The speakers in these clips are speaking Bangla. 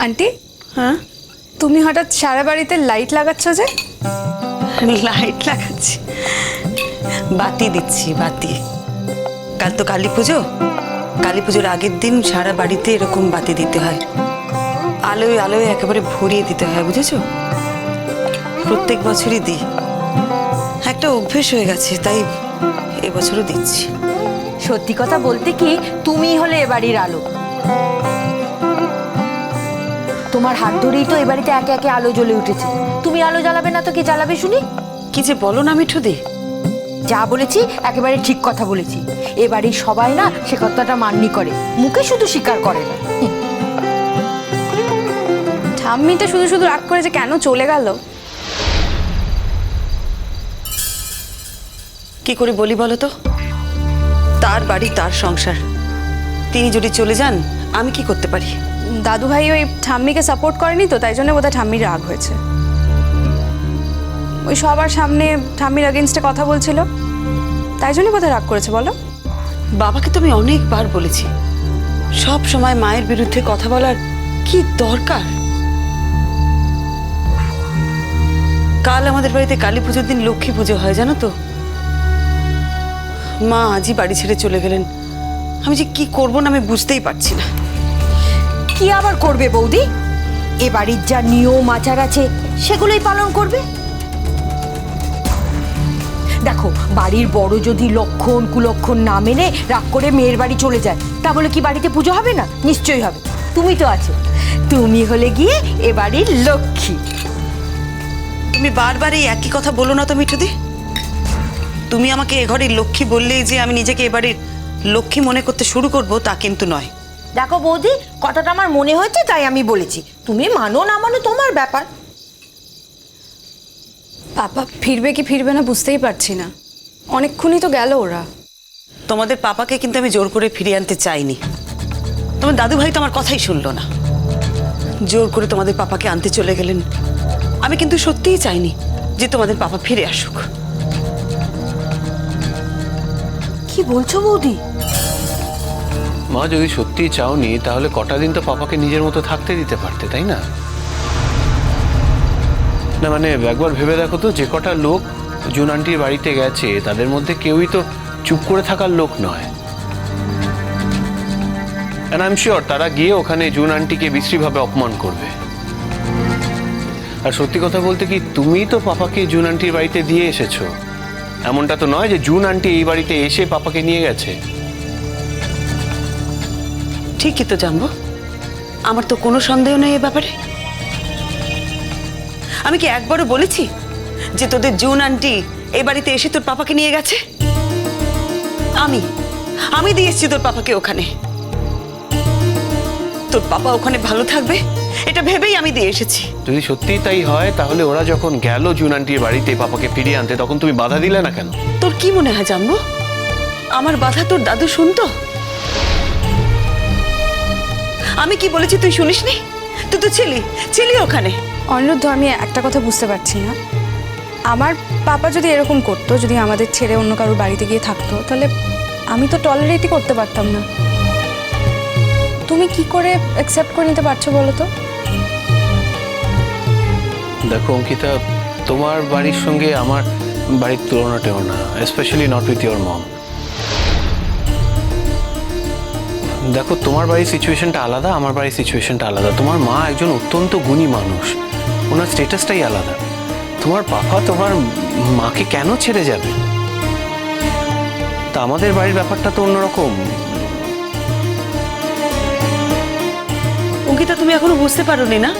আন্টি? হ্যাঁ? তুমি হঠাৎ সারা বাড়িতে লাইট লাগাচ্ছ যে? লাইট লাগাচ্ছি। বাতি দিচ্ছি বাতি। কাল তো কালী পুজো। কালী পুজোর আগের দিন সারা বাড়িতে এরকম বাতি দিতে হয়। আলোয় আলোয় একেবারে ভরিয়ে দিতে হয় বুঝেছ? প্রত্যেক বছরই দিই। একটা অভ্যেস হয়ে গেছে তাই এবছরও দিচ্ছি। সত্যি কথা বলতে কি তুমি হলে এ বাড়ির আলো। তোমার হাত ধরেই তো এ বাড়িতে একে একে আলো জ্বলে উঠেছে। তুমি আলো জ্বালাবে না তো কে জ্বালাবে শুনি? কি যে বলো না মিঠুদি যা বলেছি একেবারে ঠিক কথা বলেছি। এ বাড়ির সবাই না সে কথাটা মাননি করে। মুখে শুধু স্বীকার করে না। ঠাম্মিটা শুধু শুধু রাগ করে যে কেন চলে গেল। কি করে বলি বলো তো? তার বাড়ি তার সংসার। তিনি যদি চলে যান আমি কি করতে পারি? দাদু ভাই ওই ঠাম্মিকে সাপোর্ট করেনি তো তাই জন্য বোধহয় ঠাম্মির রাগ হয়েছে। ওই সবার সামনে ঠাম্মির আগেনস্টে কথা বলছিল। তাই জন্য বোধহয় রাগ করেছে বলো। বাবাকে তো আমি অনেকবার বলেছি। সব সময় মায়ের বিরুদ্ধে কথা বলার কি দরকার? কাল আমাদের বাড়িতে কালী পুজোর দিন লক্ষ্মী পুজো হয় জানো তো? মা আজই বাড়ি ছেড়ে চলে গেলেন। আমি যে কি করব না আমি বুঝতেই পারছি না। কি আবার করবে বৌদি? এ বাড়ির যা নিয়ম, আচার আছে, সেগুলোই পালন করবে? দেখো, বাড়ির বড় যদি লক্ষণ, কুলক্ষণ না মেনে রাগ করে মেয়ের বাড়ি চলে যায়, তা বলে কি বাড়িতে পুজো হবে না? নিশ্চয়ই হবে। তুমি তো আছো। তুমি হলে গিয়ে এ বাড়ির লক্ষ্মী। তুমি বারবার এই একই কথা বলো না তো মিঠুদি। তুমি আমাকে এ ঘরের লক্ষ্মী বললেই যে আমি নিজেকে এবারের লক্ষ্মী মনে করতে শুরু করব তা কিন্তু নয়। দেখো বৌদি কথাটা আমার মনে হয়েছে তাই আমি বলেছি। তুমি মানো না মানো তোমার ব্যাপার। পাপা ফিরবে কি ফিরবে না বুঝতেই পারছি না। অনেকক্ষণই তো গেল ওরা। তোমাদের পাপাকে কিন্তু আমি জোর করে ফিরিয়ে আনতে চাইনি। তোমার দাদু ভাই তো আমার কথাই শুনলো না। জোর করে তোমাদের পাপাকে আনতে চলে গেলেন। আমি কিন্তু সত্যিই চাইনি যে তোমাদের পাপা ফিরে আসুক। কি বলছো বৌদি? মা যদি সত্যিই চাওনি, তাহলে কটা দিন তো পাপাকে নিজের মতো থাকতে দিতে পারতে, তাই না? না মানে একবার ভেবে দেখো তো, যে কটা লোক জুন আন্টির বাড়িতে গেছে, তাদের মধ্যে কেউই তো চুপ করে থাকার লোক নয়। আই এম শিওর তারা গিয়ে ওখানে জুন আন্টিকে বিশ্রীভাবে অপমান করবে। আর সত্যি কথা বলতে কি, তুমি তো পাপাকে জুন আন্টির বাড়িতে দিয়ে এসেছ। এমনটা তো নয় যে জুন আন্টি এই বাড়িতে এসে পাপাকে নিয়ে গেছে। ঠিকই তো জানব। আমার তো কোনো সন্দেহ নেই এ ব্যাপারে। আমি কি একবারও বলেছি যে তোদের জুন আন্টি এই বাড়িতে এসে তোর পাপাকে নিয়ে গেছে? আমি আমি দিয়ে এসেছি তোর পাপাকে ওখানে। তোর পাপা ওখানে ভালো থাকবে এটা ভেবেই আমি দিয়ে এসেছি। যদি সত্যিই তাই হয় তাহলে ওরা যখন গেল জুন আন্টির বাড়িতে পাপাকে ফিরিয়ে আনতে তখন তুমি বাধা দিলে না কেন? তোর কি মনে হয় জানব? আমার বাধা তোর দাদু শুনতো? আমি কি বলেছি তুই শুনিসনি? তুই তো ছিলি ছিলি ওখানে। অনিরুদ্ধ আমি একটা কথা বুঝতে পারছি না। আমার পাপা যদি এরকম করতো যদি আমাদের ছেড়ে অন্য কারোর বাড়িতে গিয়ে থাকতো তাহলে আমি তো টলারেটই করতে পারতাম না। তুমি কি করে অ্যাকসেপ্ট করে নিতে পারছ বলো তো? দেখো অঙ্কিতা তোমার বাড়ির সঙ্গে আমার বাড়ির তুলনাটাও না specially not with your mom দেখো, তোমার বাড়ির সিচুয়েশনটা আলাদা, আমার বাড়ির সিচুয়েশনটা আলাদা। তোমার মা একজন অত্যন্ত গুণী মানুষ। ওনার স্টেটাসটাই আলাদা। তোমার পাপা তোমার মাকে কেন ছেড়ে যাবে? তা আমাদের বাড়ির ব্যাপারটা তো অন্যরকম। অঙ্কিতা, তুমি এখনও বুঝতে পারোনি না?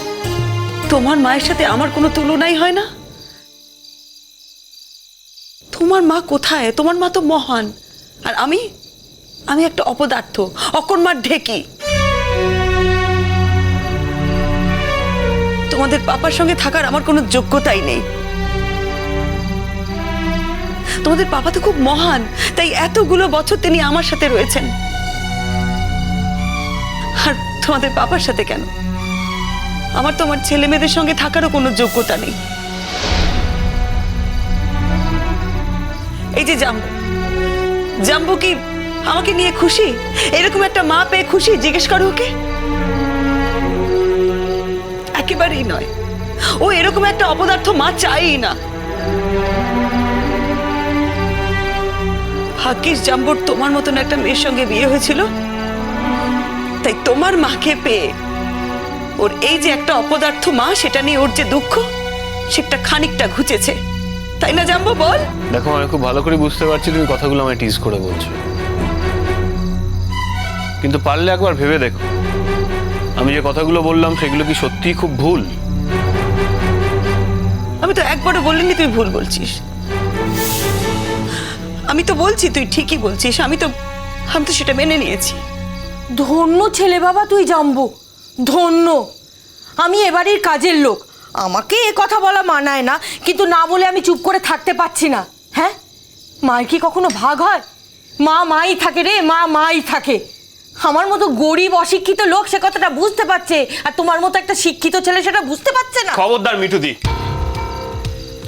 তোমার মায়ের সাথে আমার কোনো তুলনাই হয় না? তোমার মা কোথায়? তোমার মা তো মহান। আর আমি আমি একটা অপদার্থ, অকর্মার ঢেকি। তোমাদের পাপার সঙ্গে থাকার আমার কোনো যোগ্যতাই নেই। তোমাদের পাপা তো খুব মহান, তাই এতগুলো বছর তিনি আমার সাথে রয়েছেন। আর তোমাদের পাপার সাথে কেন? আমার তো আমার ছেলে মেয়েদের সঙ্গে থাকারও কোনো যোগ্যতা নেই। এই যে জাম্বু। জাম্বু কি আমাকে নিয়ে খুশি? এরকম একটা মা পেয়ে খুশি? জিজ্ঞেস করো ওকে। একেবারেই নয়। ও এরকম একটা অপদার্থ মা চাই না। ভাগ্যিস জাম্বর তোমার মতন একটা মেয়ের সঙ্গে বিয়ে হয়েছিল। তাই তোমার মাকে পেয়ে ওর এই যে একটা অপদার্থ মা, সেটা নিয়ে ওর যে দুঃখ, সেটা খানিকটা ঘুচেছে। তাই না জাম্বো, বল? দেখো, আমি খুব ভালো করে বুঝতে পারছি তুমি কথাগুলো আমায় টিজ করে বলছো। কিন্তু পারলে একবার ভেবে দেখো। আমি যে কথাগুলো বললাম সেগুলো কি সত্যিই খুব ভুল? আমি তো একবারও বলিনি তুই ভুল বলছিস। আমি তো বলছি তুই ঠিকই বলছিস। আমি তো আমি তো সেটা মেনে নিয়েছি। ধন্য ছেলে বাবা তুই জানব ধন্য। আমি এবারের কাজের লোক। আমাকে এ কথা বলা মানায় না কিন্তু না বলে আমি চুপ করে থাকতে পারছি না। হ্যাঁ? মায়ের কি কখনো ভাগ হয়? মা মাই থাকে রে মা মাই থাকে। আমার মতো গরিব অশিক্ষিত লোক সে কথাটা বুঝতে পারছে আর তোমার মতো একটা শিক্ষিত ছেলে সেটা বুঝতে পারছে না। খবরদার মিঠুদি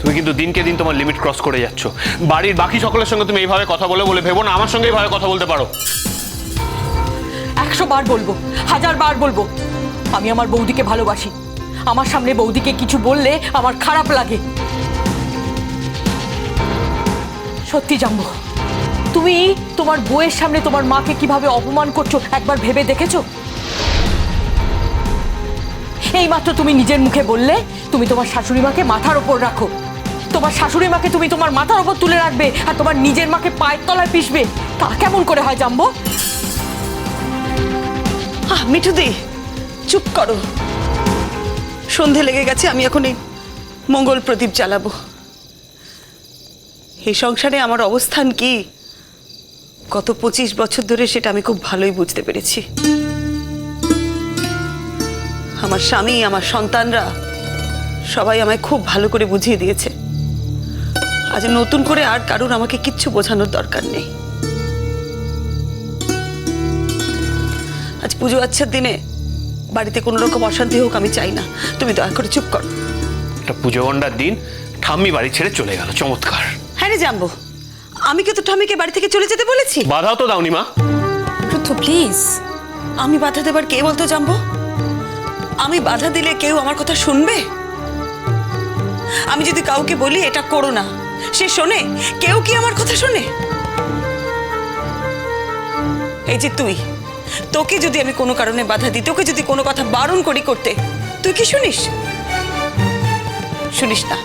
তুমি কিন্তু দিনকে দিন তোমার লিমিট ক্রস করে যাচ্ছ। বাড়ির বাকি সকলের সঙ্গে তুমি এইভাবে কথা বলে বলে ভেবো না আমার সঙ্গে এইভাবে কথা বলতে পারো। একশো বার বলব হাজার বার বলব আমি আমার বৌদিকে ভালোবাসি। আমার সামনে বৌদিকে কিছু বললে আমার খারাপ লাগে। সত্যি জানব। তুমি তোমার বউয়ের সামনে তোমার মাকে কীভাবে অপমান করছ একবার ভেবে দেখেছ? এইমাত্র তুমি নিজের মুখে বললে তুমি তোমার শাশুড়ি মাকে মাথার ওপর রাখো। তোমার শাশুড়ি মাকে তুমি তোমার মাথার ওপর তুলে রাখবে আর তোমার নিজের মাকে পায়ের তলায় পিষবে। তা কেমন করে হয় জানব আহ, মিঠুদি, চুপ করো। সন্ধে লেগে গেছে, আমি এখন এই মঙ্গল প্রদীপ জ্বালাবো। এই সংসারে আমার অবস্থান কি? গত পঁচিশ বছর ধরে সেটা আমি খুব ভালোই বুঝতে পেরেছি। আমার স্বামী আমার সন্তানরা সবাই আমায় খুব ভালো করে বুঝিয়ে দিয়েছে। আজ নতুন করে আর কারুর আমাকে কিচ্ছু বোঝানোর দরকার নেই। আজ পুজো আচ্ছার দিনে বাড়িতে কোনো রকম অশান্তি হোক আমি চাই না। তুমি দয়া করে চুপ করো। একটা পুজো গন্ডার দিন ঠাম্মি বাড়ি ছেড়ে চলে গেল চমৎকার। হ্যাঁ রে জানব আমি কি তো ঠামিকে বাড়ি থেকে চলে যেতে বলেছি? বাধাও তো দাওনি মা। রুদ্ধ প্লিজ আমি বাধা দেবার কে বলতো জানব? আমি বাধা দিলে কেউ আমার কথা শুনবে? আমি যদি কাউকে বলি এটা করো না। সে শোনে? কেউ কি আমার কথা শোনে? এই যে তুই তোকে যদি আমি কোনো কারণে বাধা দিই তোকে যদি কোনো কথা বারণ করি করতে তুই কি শুনিস? শুনিস না।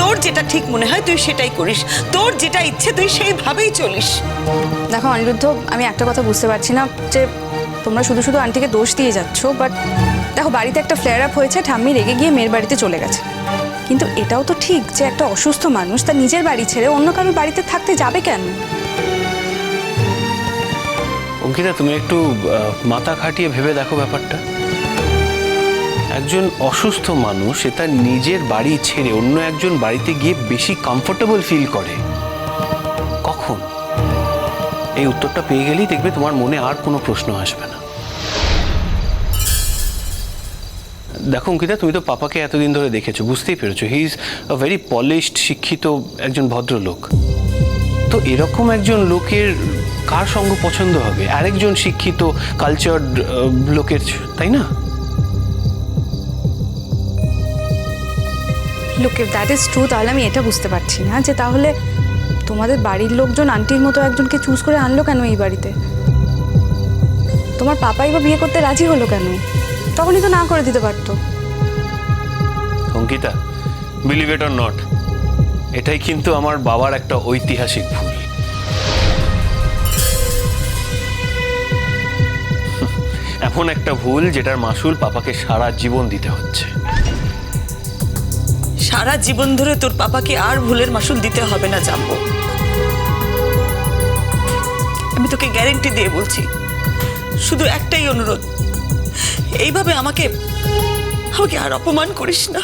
তোর যেটা ঠিক মনে হয় তুই সেটাই করিস। তোর যেটা ইচ্ছে তুই সেইভাবেই চলিস। দেখো অনিরুদ্ধ আমি একটা কথা বুঝতে পারছি না যে তোমরা শুধু শুধু আন্টিকে দোষ দিয়ে যাচ্ছ বাট দেখো বাড়িতে একটা ফ্লেয়ার আপ হয়েছে ঠাম্মি রেগে গিয়ে মেয়ের বাড়িতে চলে গেছে। কিন্তু এটাও তো ঠিক যে একটা অসুস্থ মানুষ তার নিজের বাড়ি ছেড়ে অন্য কারোর বাড়িতে থাকতে যাবে কেন? অঙ্কিতা তুমি একটু মাথা খাটিয়ে ভেবে দেখো ব্যাপারটা। একজন অসুস্থ মানুষ, সে তার নিজের বাড়ি ছেড়ে অন্য একজন বাড়িতে গিয়ে বেশি কমফোর্টেবল ফিল করে। কখন? এই উত্তরটা পেয়ে গেলেই দেখবে তোমার মনে আর কোনো প্রশ্ন আসবে না। দেখো, অঙ্কিতা, তুমি তো পাপাকে এতদিন ধরে দেখেছ, বুঝতেই পেরেছ। He is a very polished শিক্ষিত একজন ভদ্রলোক। তো এরকম একজন লোকের কার সঙ্গ পছন্দ হবে? আরেকজন শিক্ষিত কালচার্ড লোকের, তাই না? Look if that is true তাহলে আমি এটা বুঝতে পারছি না যে তাহলে তোমাদের বাড়ির লোকজন, আন্টির মতো একজনকে চুজ করে আনলো কেন এই বাড়িতে? তোমার পাপাই বা বিয়ে করতে রাজি হলো কেন? তখনই তো না করে দিতে পারতো। Ankita believe it or not এটাই কিন্তু আমার বাবার একটা ঐতিহাসিক ভুল। এমন একটা ভুল যেটার মাসুল পাপাকে সারা জীবন দিতে হচ্ছে। সারা জীবন ধরে তোর পাপাকে আর ভুলের মাসুল দিতে হবে না জানব আমি তোকে গ্যারেন্টি দিয়ে বলছি, শুধু একটাই অনুরোধ, এইভাবে আমাকে আমাকে আর অপমান করিস না।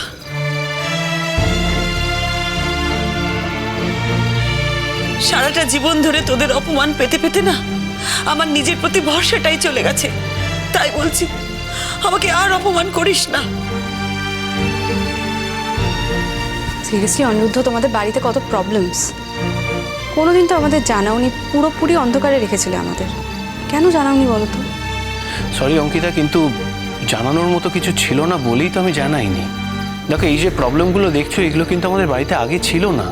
সারাটা জীবন ধরে তোদের অপমান পেতে পেতে না, আমার নিজের প্রতি ভরসাটাই চলে গেছে, তাই বলছি, আমাকে আর অপমান করিস না। সিরিয়াসলি অনিরুদ্ধ তোমাদের বাড়িতে কত প্রবলেমস কোনোদিন তো আমাদের জানাওনি পুরোপুরি অন্ধকারে রেখেছিলে আমাদের। কেন জানাওনি বলো তো সরি অঙ্কিতা কিন্তু জানানোর মতো কিছু ছিল না বলেই তো আমি জানাইনি। দেখো এই যে প্রবলেমগুলো দেখছ এগুলো কিন্তু আমাদের বাড়িতে আগে ছিল না।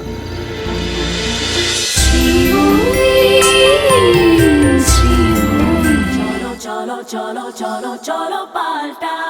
Cholo, cholo, cholo, cholo, palta.